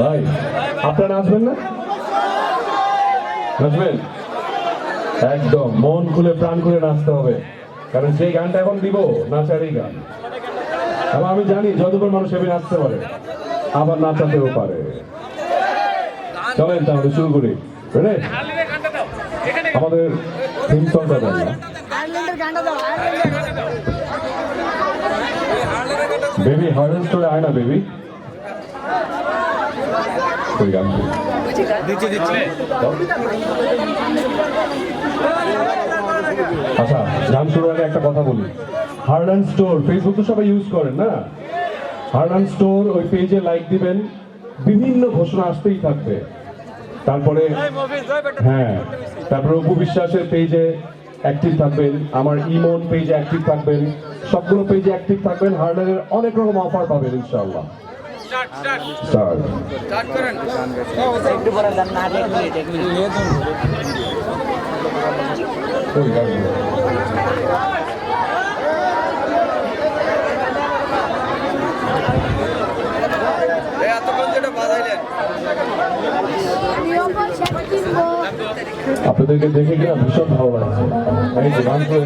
ভাই আপনারা আসবেন না? নাচবেন? একদম মন খুলে প্রাণ খুলে নাচতে হবে। কারণ যে গানটা এখন দিব নাচারই গান। এবং আমি জানি যতক্ষণ মানুষ এমনি নাচতে পারে আবার নাচাতেও পারে। চলেন তাহলে শুরু করি। আমাদের দাও আয়ারল্যান্ডের বেবি হার্ডেন স্টোরে আয় না বেবি আচ্ছা গান শুরুর আগে একটা কথা বলি হার্ডান স্টোর ফেসবুক তো সবাই ইউজ করেন না হার্ডান স্টোর ওই পেজে লাইক দিবেন বিভিন্ন ঘোষণা আসতেই থাকবে তারপরে হ্যাঁ তারপরে অপু বিশ্বাসের পেজে অ্যাক্টিভ থাকবেন, আমার ইমন পেজে অ্যাক্টিভ থাকবেন, সবগুলো পেজে অ্যাক্টিভ থাকবেন হার্ডারের অনেক রকম অফার পাবেন ইনশাআল্লাহ। এতক্ষণ যেটা বাজাইলেন আপনাদেরকে দেখে কিনা ভীষণ ভালো লাগছে? আমি গান করে